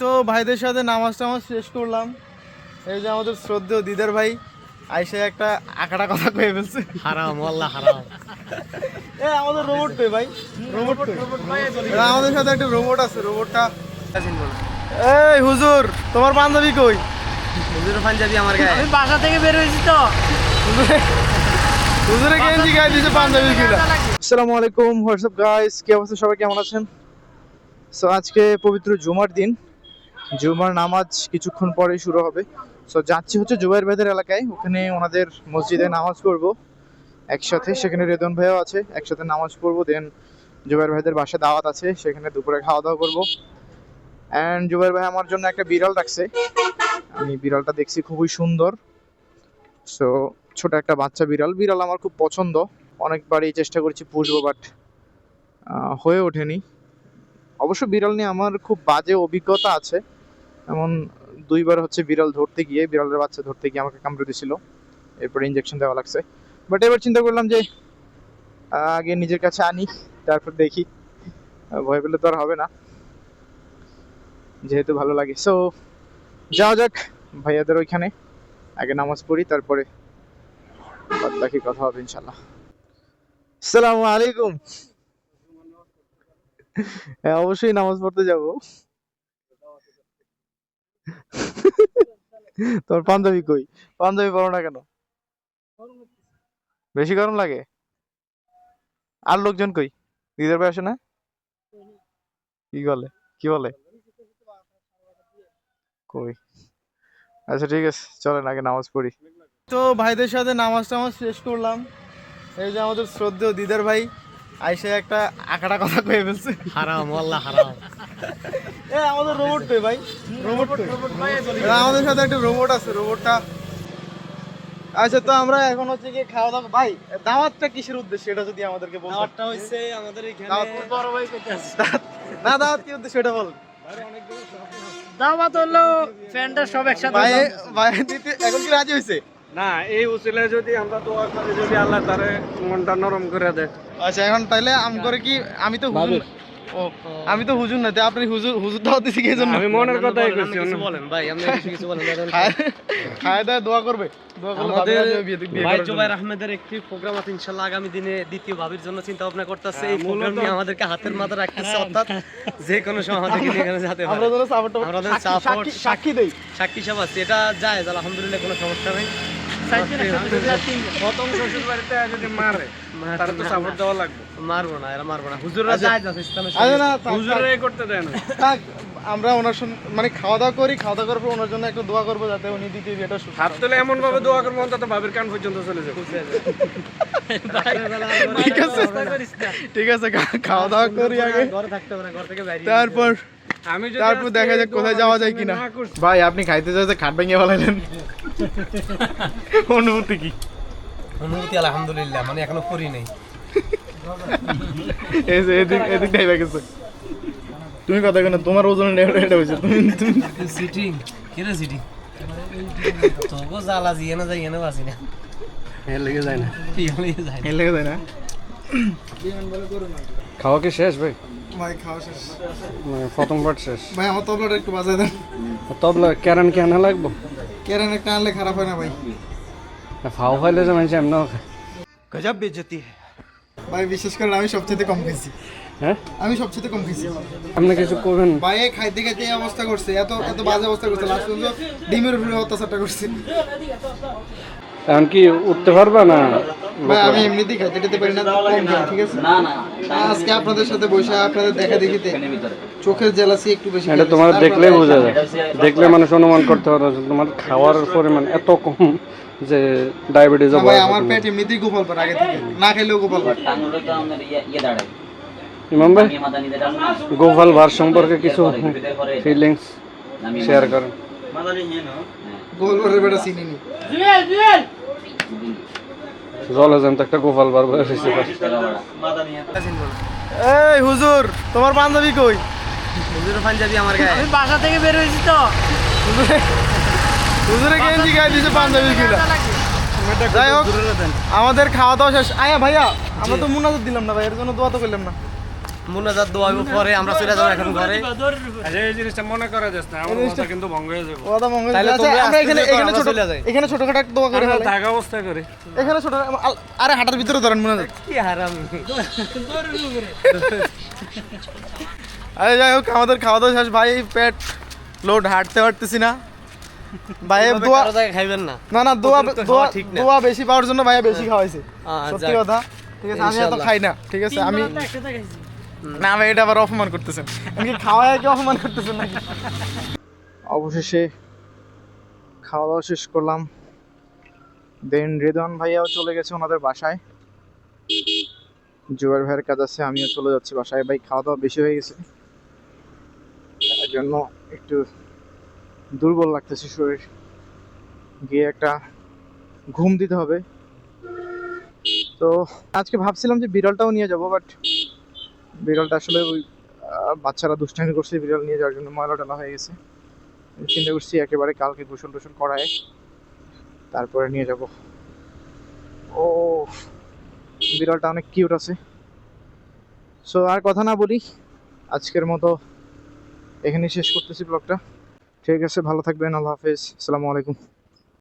তো ভাইদের সাথে নামাজ টামাজ শেষ করলাম। এই যে আমাদের শ্রদ্ধেয় দিদার ভাই আইসে একটা আঁকাটা কথা কয়ে ফেলছে। হারাম আল্লাহ হারাম। এ আমাদের রোবট পে ভাই রোবট আমাদের সাথে একটা রোবট আছে রোবটটা এই হুজুর তোমার বান্ধবী কই? হুজুর পাঞ্জাবি আমার গায়ে। আমি বাসা থেকে বের হয়েছি তো। হুজুরে গেঞ্জি গায়ে দিয়েছে পাঞ্জাবি কিনা? আসসালামু আলাইকুম হোয়াটসঅ্যাপ গাইস কি অবস্থা? সবাই কেমন আছেন? সো আজকে পবিত্র জুমার দিন। জুমার নামাজ কিছুক্ষণ পরেই শুরু হবে। সো যাচ্ছি হচ্ছে জুবাইর ভাইদের এলাকায়। ওখানে ওনাদের মসজিদে নামাজ পড়ব। একসাথে সেখানে রেদন ভাইও আছে, একসাথে নামাজ পড়ব। দেন জুবাইর ভাইদের বাসায় দাওয়াত আছে, সেখানে দুপুরে খাওয়া দাওয়া করব। অ্যান্ড জুবাইর ভাই আমার জন্য একটা বিড়াল রাখছে। আমি বিড়ালটা দেখছি খুবই সুন্দর। সো ছোট একটা বাচ্চা বিড়াল। বিড়াল আমার খুব পছন্দ। অনেকবারই চেষ্টা করেছি পুষবো বাট হয়ে ওঠেনি। অবশ্য বিড়াল নিয়ে আমার খুব বাজে অভিজ্ঞতা আছে। এমন দুইবার হচ্ছে বিড়াল ধরতে গিয়ে, বিড়ালের বাচ্চা ধরতে গিয়ে আমাকে কামড়ে দিয়েছিল এরপরে ইঞ্জেকশন দেওয়া লাগছে। বাট এবার চিন্তা করলাম যে, আগে নিজের কাছে আনি, তারপর দেখি। ভয় পেলে তো আর হবে না। যেহেতু ভালো লাগে। সো যাওয়া যাক ভাইয়াদের ওইখানে। আগে নামাজ পড়ি, তারপরে বাকি কথা হবে ইনশাল্লাহ আসসালামু আলাইকুম। হ্যাঁ অবশ্যই নামাজ পড়তে যাব। তোর পাঞ্জাবি কই? পাঞ্জাবি পরো না কেন? বেশি গরম লাগে? আর লোকজন কই? দিদার ভাই আসে না? কি বলে? কি বলে? কই? আচ্ছা ঠিক আছে চলেন আগে নামাজ পড়ি। তো ভাইদের সাথে নামাজ টামাজ শেষ করলাম। এই যে আমাদের শ্রদ্ধেয় দিদার ভাই আইসে একটা আঁকাটা কথা কয়ে ফেলছে। হারাম আল্লাহ হারাম। আমাদের রোবট পে ভাই রোবট পে আমাদের সাথে একটা রোবট আছে রোবটটা আচ্ছা তো আমরা এখন হচ্ছে কি খাওয়া দাওয়া ভাই দাওয়াতটা কিসের উদ্দেশ্যে? এটা যদি আমাদেরকে খাবারটা হইছে আমাদের এখানে দাওয়াত বড় ভাই না দাওয়াত কি উদ্দেশ্য এটা বল। দাওয়াত হলো ফ্রেন্ডের সব একসাথে ভাই ভাই দিতে এখন কি রাজি হয়েছে না এই উচিলে যদি আমরা দোয়া করি যদি আল্লাহ তারে মনটা নরম করে দেয়। আচ্ছা এখন তাহলে আম করে কি আমি তো হুজুর ও আমি তো হুজুর না আপনি হুজুর হুজুর দাওয়াত দিছি কি জন্য? আমি মনের কথাই বলেন, কইছি কিছু বলেন ভাই আপনি কিছু কিছু বলেন। খায় দায় দোয়া করবে। আমাদের ভাই জুবাইর আহমেদের একটি প্রোগ্রাম আছে ইনশাল্লাহ আগামী দিনে দ্বিতীয় ভাবির জন্য চিন্তা ভাবনা করতেছে। এই হ্যাঁ, প্রোগ্রাম নিয়ে আমাদেরকে হাতের মাথা রাখতেছে অর্থাৎ যে কোনো সময় আমাদেরকে নিয়ে এখানে যেতে আমরা পারে। যেন সাপোর্ট আমরা যেন সাক্ষী- দেই। সাক্ষী সব আছে এটা যায় আলহামদুলিল্লাহ কোনো সমস্যা নেই। মারবো না এরা মারবো না। হুজুররা আচ্ছা। হুজুরে করতে দেয় না। আমরা ওনার সঙ্গে মানে খাওয়া দাওয়া করি খাওয়া দাওয়া করার পর ওনার জন্য একটু দোয়া করব যাতে উনি দ্বিতীয় বিয়েটা সুস্থ হাত তুলে এমন ভাবে দোয়া করব অন্তত ভাবির কান পর্যন্ত চলে যাবে। ঠিক আছে। ঠিক আছে খাওয়া দাওয়া করি আগে। ঘরে থাকতে হবে না ঘর থেকে বাইরে তারপর তারপর দেখা যাক কোথায় যাওয়া যায় কিনা। ভাই আপনি খাইতে যাইতে খাট ভেঙে ফেলাইলেন। অনুভূতি কি? অনুভূতি আলহামদুলিল্লাহ মানে এখনও করি নাই। এই যে এদিক গেছে। তুমি কথা কেন? তোমার ওজন এটা হয়েছে। তুমি তুমি সিটিং। কিরে সিটিং? তোকে জ্বালা জিয়ে না যাই এনে বাসি না। এর লেগে যায় না। এর লেগে যায় না। খাওয়া কি শেষ ভাই? ভাই খাওয়া শেষ। মানে প্রথম পার্ট শেষ। ভাই আমার তবলাটা একটু বাজায় দেন। তবলা ক্যারান কি আনা লাগবো? কেরান একটা আনলে খারাপ হয় না ভাই। ফাও খাইলে যে মানুষ এমন গজব বেজতি ভাই বিশেষ করে আমি সবচেয়ে কম খেয়েছি হ্যাঁ? আমি সবচেয়ে কম খেয়েছি আপনি কিছু করবেন? ভাই খাইতে খাইতে এই অবস্থা করছে এত এত বাজে অবস্থা করছে লাস্ট পর্যন্ত ডিমের উপরে অত্যাচারটা করছে। এখন কি উঠতে পারবা না? ভাই আমি এমনিতেই খাইতে খেতে পারি না ঠিক আছে? না না আজকে আপনাদের সাথে বসে আপনাদের দেখা দেখিতে চোখের জেলাসি একটু বেশি এটা তোমার। দেখলেই বোঝা যায়। দেখলে মানুষ অনুমান করতে পারে তোমার খাওয়ার পরিমাণ এত কম যে ডায়াবেটিস ভাই আমার পেট এমনিতেই গোপাল পার আগে থেকে। না খেলেও গোপাল পার ইমাম ভাই? গোপাল ভার সম্পর্কে কিছু ফিলিংস শেয়ার করেন। গোপাল পারের বেটা চিনি নি। জলে যেন একটা গোপাল ভার বসেছে এই হুজুর তোমার বান্ধবী কই? হুজুর পাঞ্জাবি আমার গায়ে। আমি বাসা থেকে বের হয়েছি তো। হুজুরে গেঞ্জি গায়ে দিয়েছে পাঞ্জাবি কিনা যাই হোক আমাদের খাওয়া দাওয়া শেষ। আয়া ভাইয়া আমরা তো মুনাজাত দিলাম না ভাই এর জন্য দোয়া তো করলাম না। মুনাজাত দোয়াবো পরে আমরা চলে যাব এখন ঘরে। আচ্ছা এই জিনিসটা মনে করা যাচ্ছে না আমার কথা কিন্তু ভঙ্গ হয়ে যাবে। ওয়াদা মঙ্গল তাহলে আচ্ছা, আমরা এখানে এখানে ছোট এখানে ছোটখাটো দোয়া করে। থাকা অবস্থা করে। এখানে ছোট আরে হাঁটার ভিতরে ধরেন মনে হয় কি হারাম। আরে যাই হোক আমাদের খাওয়া দাওয়া শেষ। ভাই পেট লোড হাঁটতে পারতেছি না। ভাই দোয়া জায়গায় খাইবেন না। না না দোয়া দোয়া ঠিক না। দোয়া বেশি পাওয়ার জন্য ভাই বেশি খাওয়াইছে। সত্যি কথা। ঠিক আছে আমি এত খাই না। ঠিক আছে আমি না, ভাই, এটা আবার অপমান করতেছেন। আমি খাওয়ায় কি অপমান করতেছেন নাকি? অবশেষে খাওয়া দাওয়া শেষ করলাম। দেন রেদওয়ান ভাইয়াও চলে গেছে ওনাদের বাসায়। জুয়ার ভাইয়ের কাজ আছে, আমিও চলে যাচ্ছি বাসায়। ভাই খাওয়া দাওয়া বেশি হয়ে গেছে। তার জন্য একটু দুর্বল লাগতেছে শরীর। গিয়ে একটা ঘুম দিতে হবে। তো আজকে ভাবছিলাম যে বিড়ালটাও নিয়ে যাব বাট বিড়ালটা আসলে ওই বাচ্চারা দুষ্টামি করছে, বিড়াল নিয়ে যাওয়ার জন্য ময়লা টলা হয়ে গেছে। চিন্তা করছি একেবারে কালকে গোসল টোসল করায়, তারপরে নিয়ে যাব। ও, বিড়ালটা অনেক কিউট আছে। সো আর কথা না বলি, আজকের মতো এখানেই শেষ করতেছি ব্লগটা ঠিক আছে, ভালো থাকবেন, আল্লাহ হাফেজ, আসসালামু আলাইকুম।